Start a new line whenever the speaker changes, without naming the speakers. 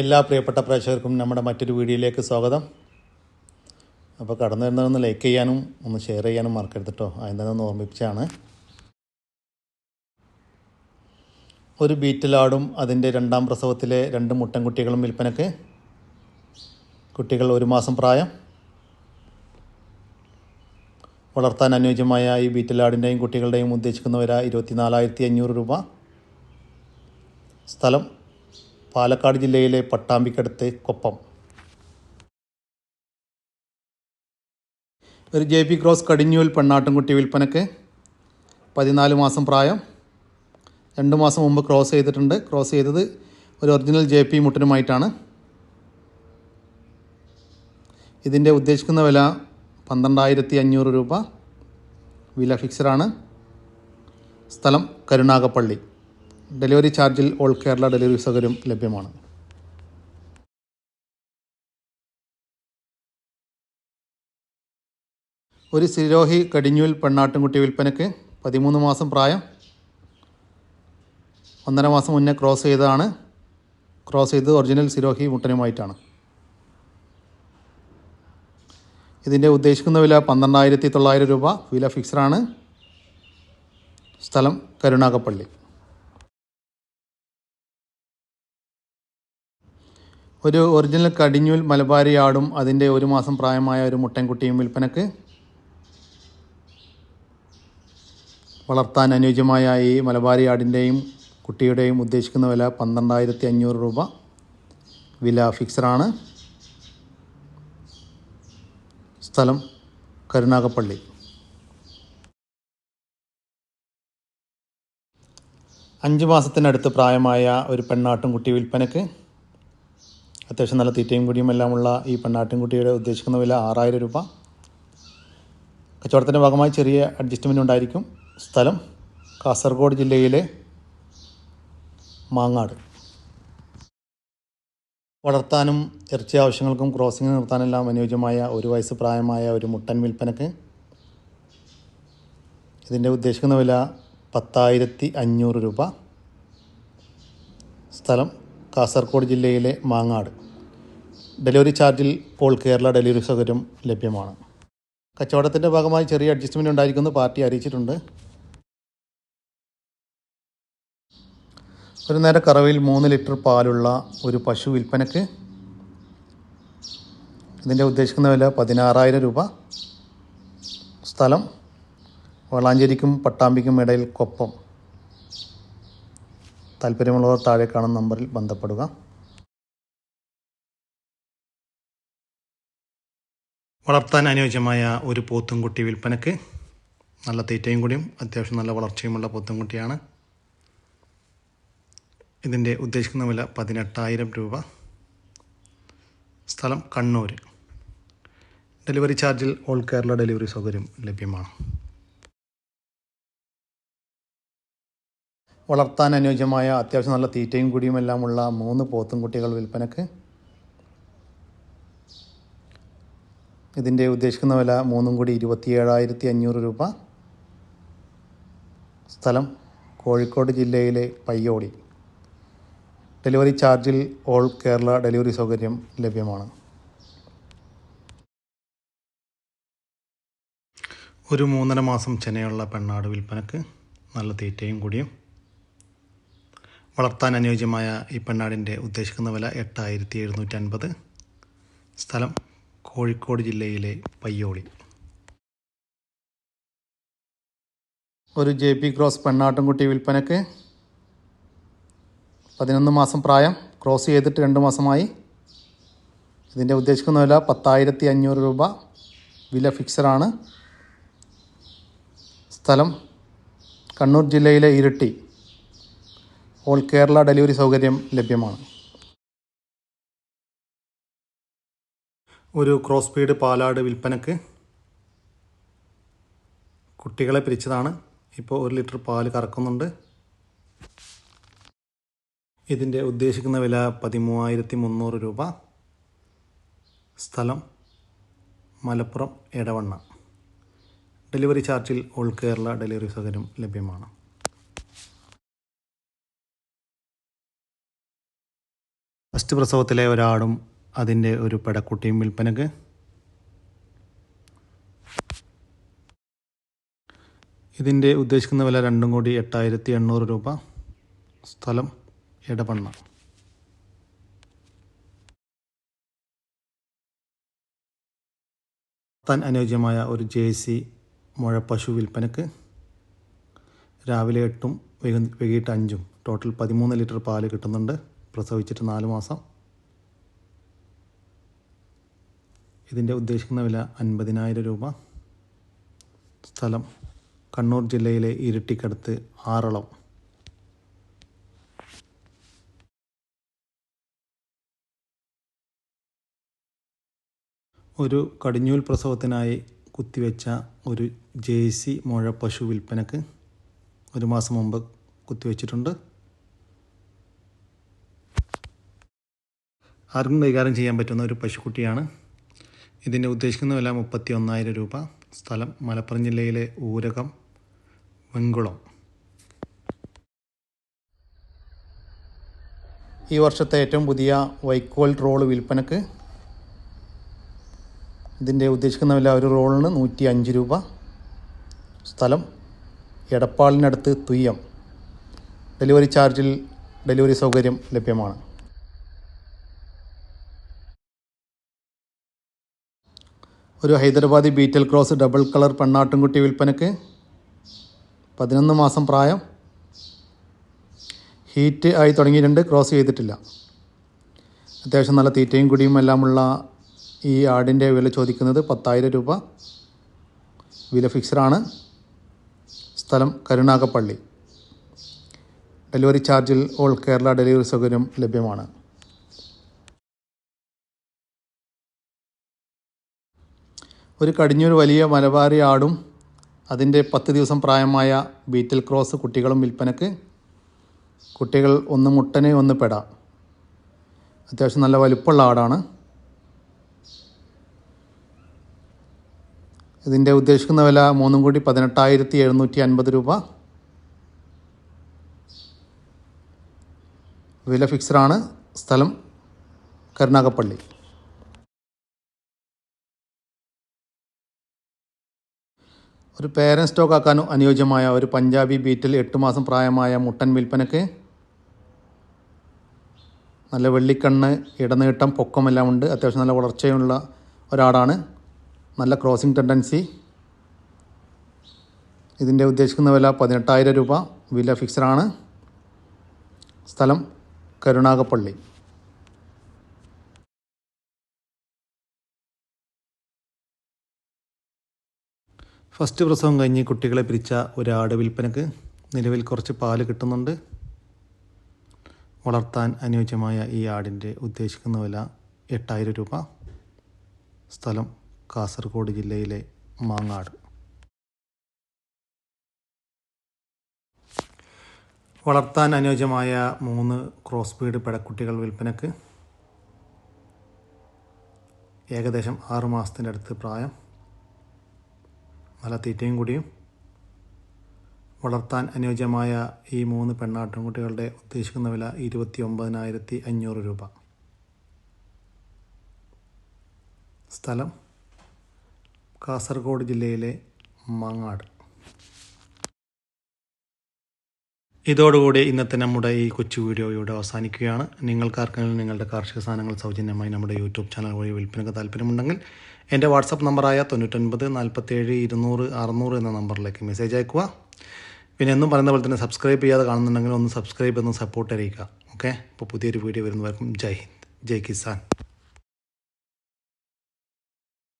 എല്ലാ പ്രിയപ്പെട്ട പ്രേക്ഷകർക്കും നമ്മുടെ മറ്റൊരു വീഡിയോയിലേക്ക് സ്വാഗതം. അപ്പോൾ കടന്നു വരുന്നതൊന്ന് ലൈക്ക് ചെയ്യാനും ഒന്ന് ഷെയർ ചെയ്യാനും മറക്കരുത് കേട്ടോ ഒന്ന് ഓർമ്മിപ്പിച്ചാണ്. ഒരു ബീറ്റിലാടും അതിന്റെ രണ്ടാം പ്രസവത്തിലെ രണ്ട് മുട്ടൻകുട്ടികളും വിൽപ്പനക്ക്. കുട്ടികൾ ഒരു മാസം പ്രായം. വളർത്താൻ അനുയോജ്യമായ ഈ ബീറ്റിലാടിന്റെയും കുട്ടികളുടെയും ഉദ്ദേശിക്കുന്ന വില ഇരുപത്തിനാലായിരത്തി അഞ്ഞൂറ് രൂപ. സ്ഥലം പാലക്കാട് ജില്ലയിലെ പട്ടാമ്പിക്കടുത്ത് കൊപ്പം. ഒരു ജെ പി ക്രോസ് കടിഞ്ഞൂൽ പെണ്ണാട്ടുംകുട്ടി വിൽപ്പനക്ക് പതിനാല് മാസം പ്രായം. രണ്ട് മാസം മുമ്പ് ക്രോസ് ചെയ്തിട്ടുണ്ട്. ക്രോസ് ചെയ്തത് ഒരു ഒറിജിനൽ ജെ പി മുട്ടനുമായിട്ടാണ്. ഇതിന്റെ ഉദ്ദേശിക്കുന്ന വില പന്ത്രണ്ടായിരത്തി അഞ്ഞൂറ് രൂപ. വില ഫിക്സഡാണ് സ്ഥലം കരുനാഗപ്പള്ളി. ഡെലിവറി ചാർജിൽ ഓൾ കേരള ഡെലിവറി സൗകര്യം ലഭ്യമാണ്. ഒരു സിരോഹി കടിഞ്ഞൂൽ പെണ്ണാട്ടുംകുട്ടി വിൽപ്പനയ്ക്ക് പതിമൂന്ന് മാസം പ്രായം. ഒന്നര മാസം മുന്നേ ക്രോസ് ചെയ്തതാണ്. ക്രോസ് ചെയ്തത് ഒറിജിനൽ സിരോഹി മുട്ടനുമായിട്ടാണ്. ഇതിന്റെ ഉദ്ദേശിക്കുന്ന വില പന്ത്രണ്ടായിരത്തി തൊള്ളായിരം രൂപ. വില ഫിക്സഡാണ് സ്ഥലം കരുനാഗപ്പള്ളി. ഒരു ഒറിജിനൽ കടിഞ്ഞൂൽ മലബാരി ആടും അതിന്റെ ഒരു മാസം പ്രായമായ ഒരു മുട്ടൻകുട്ടിയും വിൽപ്പനക്ക് വളർത്താൻ അനുയോജ്യമായ ഈ മലബാരി ആടിന്റെയും കുട്ടിയുടെയും ഉദ്ദേശിക്കുന്ന വില പന്ത്രണ്ടായിരത്തി അഞ്ഞൂറ് രൂപ. വില ഫിക്സഡാണ്. സ്ഥലം കരുനാഗപ്പള്ളി. അഞ്ച് മാസത്തിനടുത്ത് പ്രായമായ ഒരു പെണ്ണാട്ടും കുട്ടി വിൽപ്പനക്ക് അത്യാവശ്യം നല്ല തീറ്റയും കുടിയും എല്ലാമുള്ള ഈ പെണ്ണാട്ടിൻകുട്ടിയുടെ ഉദ്ദേശിക്കുന്ന വില ആറായിരം രൂപ. കച്ചവടത്തിന്റെ ഭാഗമായി ചെറിയ അഡ്ജസ്റ്റ്മെന്റ് ഉണ്ടായിരിക്കും. സ്ഥലം കാസർഗോഡ് ജില്ലയിലെ മാങ്ങാട്. വളർത്താനും ഇറച്ചി ആവശ്യങ്ങൾക്കും ക്രോസിംഗ് നിർത്താനെല്ലാം അനുയോജ്യമായ ഒരു വയസ്സ് പ്രായമായ ഒരു മുട്ടൻ വിൽപ്പനക്ക് ഇതിന്റെ ഉദ്ദേശിക്കുന്ന വില പത്തായിരത്തി അഞ്ഞൂറ് രൂപ. സ്ഥലം കാസർഗോഡ് ജില്ലയിലെ മാങ്ങാട്. ഡെലിവറി ചാർജിൽ ഓൾ കേരള ഡെലിവറി സൗകര്യം ലഭ്യമാണ്. കച്ചവടത്തിന്റെ ഭാഗമായി ചെറിയ അഡ്ജസ്റ്റ്മെന്റ് ഉണ്ടായിരിക്കുമെന്ന് പാർട്ടി അറിയിച്ചിട്ടുണ്ട്. ഒരു നേരം കറവയിൽ മൂന്ന് ലിറ്റർ പാലുള്ള ഒരു പശു വിൽപ്പനക്ക് ഇതിന്റെ ഉദ്ദേശിക്കുന്ന വില പതിനാറായിരം രൂപ. സ്ഥലം വളാഞ്ചേരിക്കും പട്ടാമ്പിക്കും ഇടയിൽ കൊപ്പം. താല്പര്യമുള്ളവർ താഴെ കാണുന്ന നമ്പറിൽ ബന്ധപ്പെടുക. വളർത്താൻ അനുയോജ്യമായ ഒരു പോത്തുംകുട്ടി വിൽപ്പനക്ക് നല്ല തീറ്റയും കൂടിയും അത്യാവശ്യം നല്ല വളർച്ചയുമുള്ള പോത്തുംകുട്ടിയാണ്. ഇതിന്റെ ഉദ്ദേശിക്കുന്ന വില പതിനെട്ടായിരം രൂപ. സ്ഥലം കണ്ണൂർ ഡെലിവറി ചാർജിൽ ഓൾ കേരള ഡെലിവറി സൗകര്യം ലഭ്യമാണ്. വളർത്താൻ അനുയോജ്യമായ അത്യാവശ്യം നല്ല തീറ്റയും കുടിയും എല്ലാമുള്ള മൂന്ന് പോത്തും കുട്ടികൾ വിൽപ്പനക്ക്. ഇതിന്റെ ഉദ്ദേശിക്കുന്ന വില മൂന്നും കൂടി ഇരുപത്തിയേഴായിരത്തി അഞ്ഞൂറ് രൂപ. സ്ഥലം കോഴിക്കോട് ജില്ലയിലെ പയ്യോടി. ഡെലിവറി ചാർജിൽ ഓൾ കേരള ഡെലിവറി സൗകര്യം ലഭ്യമാണ്. ഒരു മൂന്നര മാസം ചെനയുള്ള പെണ്ണാട് വിൽപ്പനക്ക് നല്ല തീറ്റയും കൂടിയും. വളർത്താൻ അനുയോജ്യമായ ഈ പെണ്ണാടിന്റെ ഉദ്ദേശിക്കുന്ന വില എട്ടായിരത്തി എഴുന്നൂറ്റി അൻപത് സ്ഥലം കോഴിക്കോട് ജില്ലയിലെ പയ്യോളി. ഒരു ജെ പി ക്രോസ് പെണ്ണാട്ടുംകുട്ടി വിൽപ്പനക്ക് പതിനൊന്ന് മാസം പ്രായം. ക്രോസ് ചെയ്തിട്ട് രണ്ട് മാസമായി. ഇതിന്റെ ഉദ്ദേശിക്കുന്ന വില പത്തായിരത്തി അഞ്ഞൂറ് രൂപ. വില ഫിക്സഡാണ് സ്ഥലം കണ്ണൂർ ജില്ലയിലെ ഇരിട്ടി. ഓൾ കേരള ഡെലിവറി സൗകര്യം ലഭ്യമാണ്. ഒരു ക്രോസ് സ്പീഡ് പാലാട് വിൽപ്പനക്ക് കുട്ടികളെ പിരിച്ചതാണ്. ഇപ്പോൾ ഒരു ലിറ്റർ പാൽ കറക്കുന്നുണ്ട്. ഇതിന്റെ ഉദ്ദേശിക്കുന്ന വില പതിമൂവായിരത്തി മുന്നൂറ് രൂപ. സ്ഥലം മലപ്പുറം എടവണ്ണ. ഡെലിവറി ചാർജിൽ ഓൾ കേരള ഡെലിവറി സൗകര്യം ലഭ്യമാണ്. ഫസ്റ്റ് പ്രസവത്തിലെ ഒരാടും അതിന്റെ ഒരു പെടക്കുട്ടിയും വിൽപ്പനക്ക്. ഇതിന്റെ ഉദ്ദേശിക്കുന്ന വില രണ്ടും കൂടി എട്ടായിരത്തി എണ്ണൂറ് രൂപ. സ്ഥലം ഇടപണ്ണ താൻ അനുയോജ്യമായ ഒരു ജെ സി പശു വിൽപ്പനക്ക്. രാവിലെ എട്ടും വൈകു വൈകിട്ട് അഞ്ചും. ടോട്ടൽ പതിമൂന്ന് ലിറ്റർ പാൽ കിട്ടുന്നുണ്ട്. പ്രസവിച്ചിട്ട് നാല് മാസം. ഇതിന്റെ ഉദ്ദേശിക്കുന്ന വില അൻപതിനായിരം രൂപ. സ്ഥലം കണ്ണൂർ ജില്ലയിലെ ഇരിട്ടിക്കടുത്ത് ആറളം. ഒരു കടിഞ്ഞൂൽ പ്രസവത്തിനായി കുത്തിവെച്ച ഒരു ജേഴ്സി മുഴ പശു വിൽപ്പനക്ക് ഒരു മാസം മുമ്പ് കുത്തിവെച്ചിട്ടുണ്ട്. ആർക്കും കൈകാര്യം ചെയ്യാൻ പറ്റുന്ന ഒരു പശുക്കുട്ടിയാണ്. ഇതിന്റെ ഉദ്ദേശിക്കുന്ന വില മുപ്പത്തി ഒന്നായിരം രൂപ. സ്ഥലം മലപ്പുറം ജില്ലയിലെ ഊരകം വെങ്കുളം. ഈ വർഷത്തെ ഏറ്റവും പുതിയ വൈക്കോൽ റോൾ വിൽപ്പനക്ക് ഇതിന്റെ ഉദ്ദേശിക്കുന്ന വില ഒരു റോളിന് നൂറ്റി അഞ്ച് രൂപ. സ്ഥലം എടപ്പാളിനടുത്ത് തുയ്യം. ഡെലിവറി ചാർജിൽ ഡെലിവറി സൗകര്യം ലഭ്യമാണ്. ഒരു Hyderabadi Beetal cross double colour പെണ്ണാട്ടുംകുട്ടി വിൽപ്പനക്ക് പതിനൊന്ന് മാസം പ്രായം. ഹീറ്റ് ആയി തുടങ്ങിയിട്ടുണ്ട് ക്രോസ് ചെയ്തിട്ടില്ല. അത്യാവശ്യം നല്ല തീറ്റയും കുടിയും എല്ലാമുള്ള ഈ ആടിന്റെ വില ചോദിക്കുന്നത് പത്തായിരം രൂപ. വില ഫിക്സഡാണ് സ്ഥലം കരുണാകപ്പള്ളി ഡെലിവറി ചാർജിൽ ഓൾ കേരള ഡെലിവറി സൗകര്യം ലഭ്യമാണ്. ഒരു കടിഞ്ഞൊരു വലിയ മലബാറി ആടും അതിന്റെ പത്ത് ദിവസം പ്രായമായ ബീറ്റൽ ക്രോസ് കുട്ടികളും വിൽപ്പനക്ക് കുട്ടികൾ ഒന്ന് മുട്ടനെ ഒന്ന് പെട. അത്യാവശ്യം നല്ല വലുപ്പമുള്ള ആടാണ്. ഇതിന്റെ ഉദ്ദേശിക്കുന്ന വില മൂന്നും കൂടി പതിനെട്ടായിരത്തി എഴുന്നൂറ്റി അൻപത് രൂപ. വില ഫിക്സഡാണ് സ്ഥലം കരുനാഗപ്പള്ളി. ഒരു പേരൻ സ്റ്റോക്ക് ആക്കാൻ അനുയോജ്യമായ ഒരു പഞ്ചാബി ബീറ്റിൽ എട്ട് മാസം പ്രായമായ മുട്ടൻ വിൽപ്പനയ്ക്ക് നല്ല വെള്ളിക്കണ്ണ് ഇടനീട്ടം പൊക്കമെല്ലാം ഉണ്ട്. അത്യാവശ്യം നല്ല വളർച്ചയുള്ള ഒരാടാണ്. നല്ല ക്രോസിംഗ് ടെൻഡൻസി ഇതിന്റെ ഉദ്ദേശിക്കുന്ന വില പതിനെട്ടായിരം രൂപ. വില ഫിക്സഡാണ് സ്ഥലം കരുനാഗപ്പള്ളി. ഫസ്റ്റ് പ്രസവം കഴിഞ്ഞ് കുട്ടികളെ പിരിച്ച ഒരു ആട് വിൽപ്പനക്ക് നിലവിൽ കുറച്ച് പാൽ കിട്ടുന്നുണ്ട്. വളർത്താൻ അനുയോജ്യമായ ഈ ആടിന്റെ ഉദ്ദേശിക്കുന്ന വില എട്ടായിരം രൂപ. സ്ഥലം കാസർഗോഡ് ജില്ലയിലെ മാങ്ങാട്. വളർത്താൻ അനുയോജ്യമായ മൂന്ന് ക്രോസ് ബീഡ് പെടക്കുട്ടികൾ വിൽപ്പനക്ക് ഏകദേശം ആറ് മാസത്തിന്റെ അടുത്ത് പ്രായം. നല്ല തീറ്റയും കൂടിയും വളർത്താൻ അനുയോജ്യമായ ഈ മൂന്ന് പെണ്ണാട്ടുംകുട്ടികളുടെ ഉദ്ദേശിക്കുന്ന വില ഇരുപത്തി ഒമ്പതിനായിരത്തി അഞ്ഞൂറ് രൂപ. സ്ഥലം കാസർഗോഡ് ജില്ലയിലെ മാങ്ങാട്. ഇതോടുകൂടി ഇന്നത്തെ നമ്മുടെ ഈ കൊച്ചു വീഡിയോ ഇവിടെ അവസാനിക്കുകയാണ്. നിങ്ങൾക്കാർക്കെങ്കിലും നിങ്ങളുടെ കാർഷിക സാധനങ്ങൾ സൗജന്യമായി നമ്മുടെ യൂട്യൂബ് ചാനൽ വഴി വിൽപ്പനക്ക് താല്പര്യമുണ്ടെങ്കിൽ എന്റെ വാട്സപ്പ് നമ്പറായ തൊണ്ണൂറ്റൊൻപത് നാൽപ്പത്തേഴ് ഇരുന്നൂറ് അറുന്നൂറ് എന്ന നമ്പറിലേക്ക് മെസ്സേജ് അയക്കുക. പിന്നെ എന്നും പറയുന്ന പോലെ തന്നെ സബ്സ്ക്രൈബ് ചെയ്യാതെ കാണുന്നുണ്ടെങ്കിൽ ഒന്ന് സബ്സ്ക്രൈബ് എന്ന് സപ്പോർട്ട് അറിയിക്കുക. ഓക്കെ? അപ്പോൾ പുതിയൊരു വീഡിയോ വരുന്നവർക്കും ജയ് ഹിന്ദ്. ജയ് കിസാൻ.